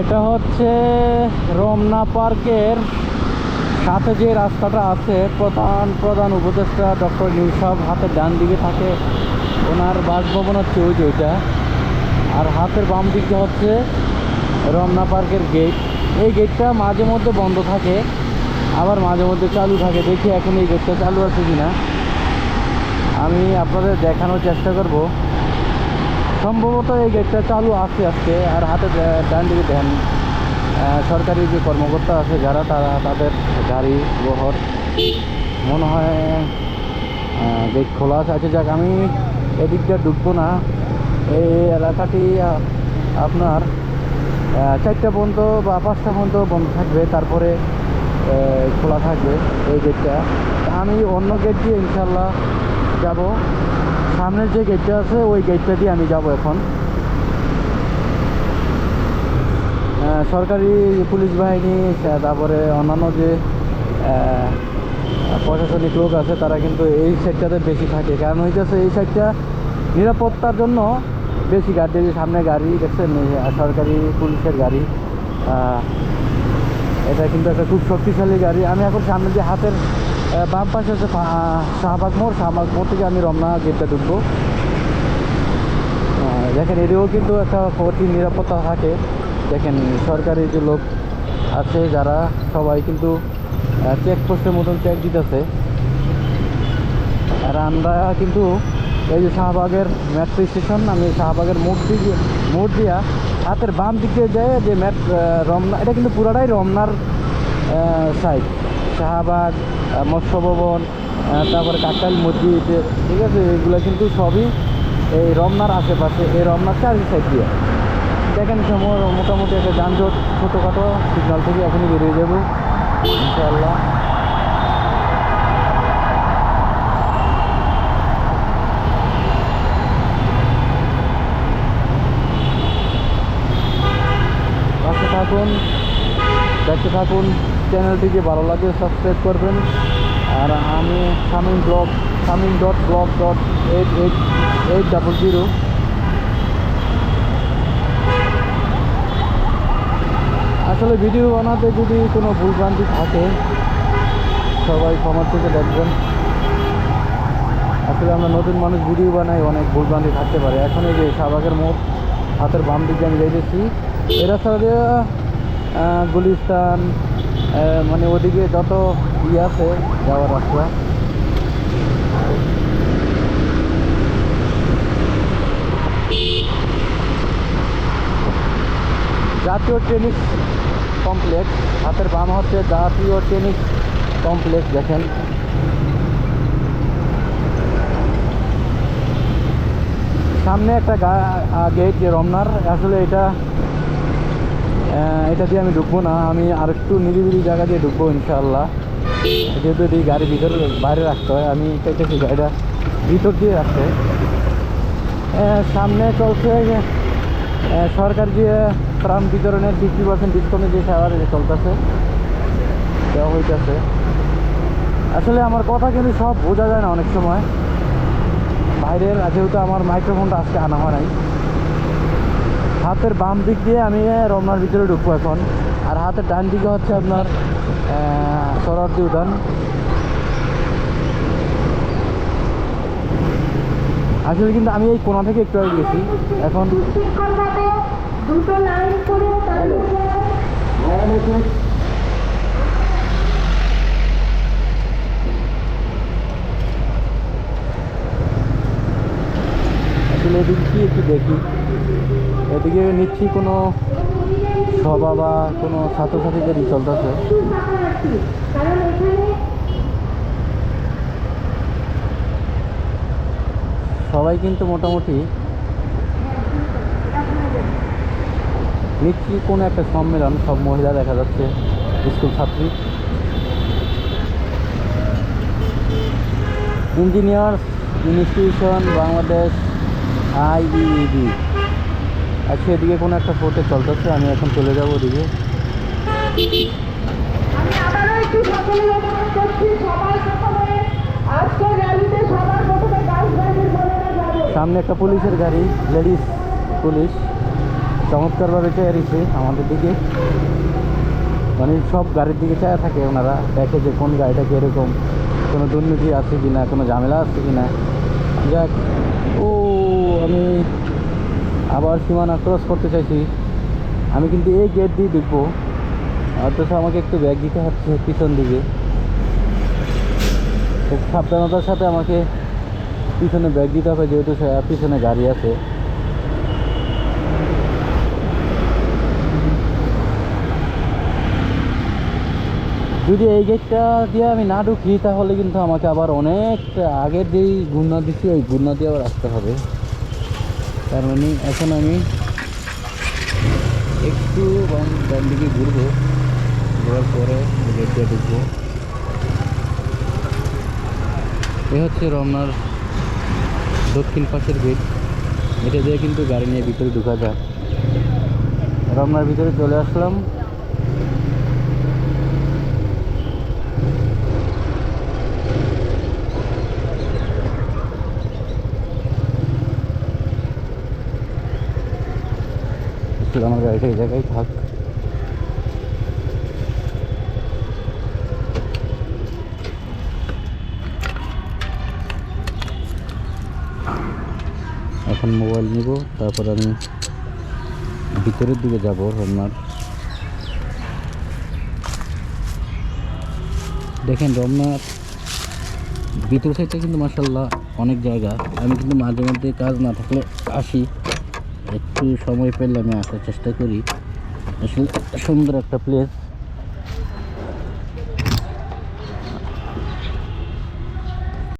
এটা হচ্ছে রমনা পার্কের সাথে যে রাস্তাটা আছে, প্রধান প্রধান উপদেষ্টা ডক্টর নিউসব হাতের ডান দিকে থাকে ওনার বাসভবন হচ্ছে ওই যে ওইটা। আর হাতের বাম দিকে হচ্ছে রমনা পার্কের গেট এই গেটটা মাঝে মধ্যে বন্ধ থাকে, আবার মাঝে মধ্যে চালু থাকে। দেখি এখন এই গেটটা চালু আছে কি না আমি আপনাদের দেখানোর চেষ্টা করব। সম্ভবত এই গেটটা চালু আছে আজকে, আর হাতে ডান দিকে দেন। সরকারি যে কর্মকর্তা আছে যারা, তারা তাদের গাড়ি বহর মনে হয় গেট খোলা আছে। আচ্ছা যাক, আমি এদিকটা ঢুকবো না। এই এলাকাটি আপনার চারটা পর্যন্ত বা পাঁচটা পর্যন্ত বন্ধ থাকবে। তারপরে খোলা থাকবে এই গেটটা আমি অন্য গেট দিয়ে ইনশাল্লাহ যাব। সামনের যে গেটটা আছে, ওই গেটটা দিয়ে আমি যাব এখন। সরকারি পুলিশ বাহিনী তারপরে অন্যান্য যে প্রশাসনিক লোক আছে, তারা কিন্তু এই সাইডটাতে বেশি থাকে। কারণ হইতেছে এই সাইডটা নিরাপত্তার জন্য বেশি গাড়ি যে সামনে গাড়ি, দেখছেন? সরকারি পুলিশের গাড়ি। এটা কিন্তু একটা খুব শক্তিশালী গাড়ি। আমি এখন সামনে যে হাতের বাম পাশে আছে শাহবাগ মোড় শাহবাগ মোড় থেকে আমি রমনা গেটটা ঢুকবো। দেখেন, এদিকেও কিন্তু একটা কঠিন নিরাপত্তা থাকে। দেখেন, সরকারি যে লোক আছে, যারা সবাই কিন্তু চেকপোস্টের মতন চেক দিতেছে। আর আমরা কিন্তু এই যে শাহবাগের মেট্রো স্টেশন আমি শাহবাগের মোড় দিয়ে, মোড় দিয়া হাতের বাম দিকে যায় যে মেট রমনা, এটা কিন্তু পুরাটাই রমনার সাইড শাহবাগ মৎস্য ভবন তারপরে কাকাল মসজিদ, ঠিক আছে? এগুলো কিন্তু সবই এই রমনার আশেপাশে, এই রমনার চারি সাইড দিয়ে। দেখেন সময় মোটামুটি একটা যানজট, ছোটোখাটো সিগনাল থেকে এখনই বেরিয়ে যাব, ইনশাআল্লাহ। পাশে থাকুন, দেখতে থাকুন। চ্যানেলটিকে ভালো লাগে সাবস্ক্রাইব করবেন। আর আমি Samin blog Samin dot blog dot eight eight eight double zero. আসলে ভিডিও বানাতে যদি কোনো ভুলভ্রান্তি থাকে, সবাই ক্ষমা থেকে দেখবেন। আসলে আমরা নতুন মানুষ, ভিডিও বানাই, অনেক ভুলভ্রান্তি থাকতে পারে। এখন এই যে শাহবাগের মোড়, হাতের বাম দিকে আমি যাইতেছি। রাস্তা দিয়ে গুলিস্তান মানে ওদিকে যত ই আছে যাওয়ার রাস্তা। জাতীয় টেনিস কমপ্লেক্স, হাতের বাম হচ্ছে জাতীয় টেনিস কমপ্লেক্স, দেখেন। সামনে একটা গেট রমনার, আসলে এটা এটা দিয়ে আমি ঢুকবো না, আমি আর একটু নিরিবিলি জায়গা দিয়ে ঢুকবো, ইনশাআল্লাহ। যেহেতু এটি গাড়ি ভিতরে, বাইরে রাখতে হয়, আমি চাইতেছি গাড়িটা ভিতর দিয়ে রাখতে। সামনে চলছে সরকার যে ত্রাণ বিতরণের ফিফটি পার্সেন্ট ডিসকাউন্টে যে খাবার চলতেছে, দেওয়া হইতেছে। আসলে আমার কথা কিন্তু সব বোঝা যায় না অনেক সময়। বাইরের, যেহেতু আমার মাইক্রোফোনটা আজকে আনা হয় নাই। হাতের বাম দিক দিয়ে আমি রমনার ভিতরে ঢুকবো এখন। আর হাতের ডান দিকে হচ্ছে আপনার সরার্দি উদান আসলে কিন্তু আমি এই কোনা থেকে একটু আগে গেছি। এখন দুটো লাইন করে তারপরে আসলে এদিকে কি একটু দেখি নিচ্ছি কোনো সভা বা কোনো ছাত্রছাত্রীদের চলতেছে? সবাই কিন্তু মোটামুটি নিচ্ছি কোনো একটা সম্মেলন সব মহিলা দেখা যাচ্ছে, স্কুল ছাত্রী। ইঞ্জিনিয়ার ইনস্টিটিউশন, বাংলাদেশ আইইডি আচ্ছা এদিকে কোনো একটা ফোর্টে চলতেছে আমি এখন চলে যাব ওদিকে। সামনে একটা পুলিশের গাড়ি লেডিস পুলিশ। চমৎকারভাবে চেয়ে দিচ্ছে আমাদের দিকে। মানে সব গাড়ির দিকে চায় থাকে ওনারা দেখে যে কোন গাড়িটা কীরকম কোনো দুর্নীতি আছে কি না কোনো ঝামেলা আছে কি না যাক ও আমি আবার সীমানা ক্রস করতে চাইছি। আমি কিন্তু এই গেট দিয়ে ঢুকবো। অথচ আমাকে একটু ব্যাগ দিতে হচ্ছে পিছন দিকে। খুব সাবধানতার সাথে আমাকে পিছনে ব্যাগ দিতে হবে, যেহেতু পিছনে গাড়ি আছে। যদি এই গেটটা দিয়ে আমি না ঢুকি, তাহলে কিন্তু আমাকে আবার অনেকটা আগের যেই গুন্না দিচ্ছি, ওই গুন্না দিয়ে আবার আসতে হবে। তার মানে এখন আমি একটু ডান দিকে ঘুরবো। ঘোরার পরে গেট দিয়ে ঢুকবো। এ হচ্ছে রমনার দক্ষিণ পাশের গেট এটা দিয়ে কিন্তু গাড়ি নিয়ে ভিতরে ঢুকা যায়। রমনার ভিতরে চলে আসলাম। আসলে আমার গাড়িটা এই জায়গায় থাক। এখন মোবাইল নিব, তারপর আমি ভিতরের দিকে যাব রমনার দেখেন, রমনার ভিতর সাইডটা কিন্তু মাসাল্লাহ অনেক জায়গা। আমি কিন্তু মাঝে মধ্যে কাজ না থাকলে আসি। একটু সময় পেলে আমি আসার চেষ্টা করি। আসলে সুন্দর একটা প্লেস